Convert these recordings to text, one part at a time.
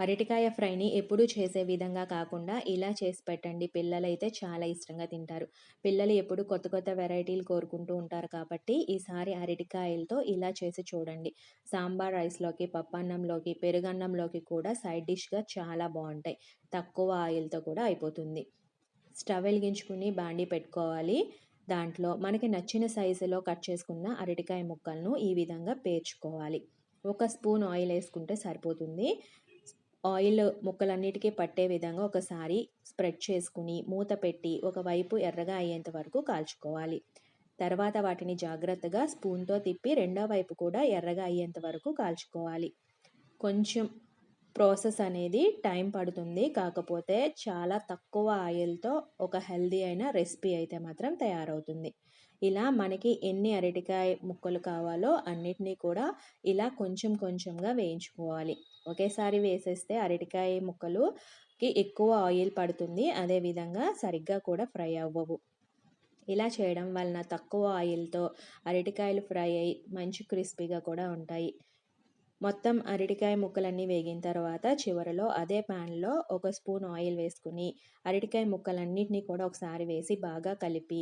అరటికాయ ఫ్రైని ఎప్పుడు చేసే విధంగా కాకుండా ఇలా చేసి పెట్టండి. పిల్లలైతే చాలా ఇష్టంగా తింటారు. పిల్లలు ఎప్పుడు కొత్త కొత్త వెరైటీలు కోరుకుంటూ ఉంటారు కాబట్టి ఈసారి అరటికాయలతో ఇలా చేసి చూడండి. సాంబార్ రైస్‌లోకి, పప్పన్నంలోకి, పెరుగన్నంలోకి కూడా సైడ్ డిష్‌గా చాలా బాగుంటాయి తక్కువ ఆయిల్‌తో కూడా అయిపోతుంది. స్టవ్ వెలిగించుకుని బాండి పెట్టుకోవాలి. దాంట్లో మనకి నచ్చిన సైజులో కట్ చేసుకున్న అరటికాయ ముక్కలను ఈ విధంగా పేర్చుకోవాలి. ఒక స్పూన్ ఆయిల్ వేసుకుంటే సరిపోతుంది. ఆయిల్ ముక్కలన్నిటికీ పట్టే విధంగా ఒకసారి స్ప్రెడ్ చేసుకుని మూత పెట్టి ఒకవైపు ఎర్రగా అయ్యేంత వరకు కాల్చుకోవాలి. తర్వాత వాటిని జాగ్రత్తగా స్పూన్‌తో తిప్పి రెండో వైపు కూడా ఎర్రగా అయ్యేంత వరకు కాల్చుకోవాలి. కొంచెం ప్రాసెస్ అనేది టైం పడుతుంది. కాకపోతే చాలా తక్కువ ఆయిల్‌తో ఒక హెల్దీ అయిన రెసిపీ అయితే మాత్రం తయారవుతుంది. ఇలా మనకి ఎన్ని అరటికాయ ముక్కలు కావాలో అన్నిటినీ కూడా ఇలా కొంచెం కొంచెంగా వేయించుకోవాలి. ఒకేసారి వేసేస్తే అరటికాయ ముక్కలుకి ఎక్కువ ఆయిల్ పడుతుంది. అదేవిధంగా సరిగ్గా కూడా ఫ్రై అవ్వవు. ఇలా చేయడం వలన తక్కువ ఆయిల్‌తో అరటికాయలు ఫ్రై అయ్యి మంచి క్రిస్పీగా కూడా ఉంటాయి. మొత్తం అరటికాయ ముక్కలన్నీ వేగిన తర్వాత చివరలో అదే ప్యాన్‌లో ఒక స్పూన్ ఆయిల్ వేసుకుని అరటికాయ ముక్కలన్నిటిని కూడా ఒకసారి వేసి బాగా కలిపి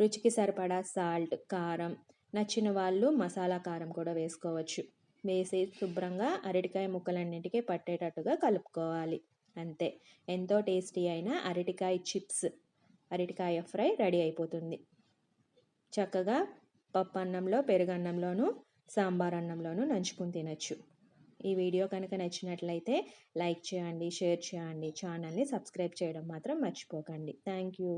రుచికి సరిపడా సాల్ట్, కారం నచ్చిన వాళ్ళు మసాలా కారం కూడా వేసుకోవచ్చు. వేసి శుభ్రంగా అరటికాయ ముక్కలన్నిటికీ పట్టేటట్టుగా కలుపుకోవాలి. అంతే. ఎంతో టేస్టీ అయిన అరటికాయ చిప్స్, అరటికాయ ఫ్రై రెడీ అయిపోతుంది. చక్కగా పప్పు అన్నంలో పెరుగన్నంలోనూ, సాంబార్ అన్నంలోనూ నంచుకుని తినచ్చు ఈ వీడియో కనుక నచ్చినట్లయితే లైక్ చేయండి, షేర్ చేయండి. ఛానల్‌ని సబ్స్క్రైబ్ చేయడం మాత్రం మర్చిపోకండి. Thank you.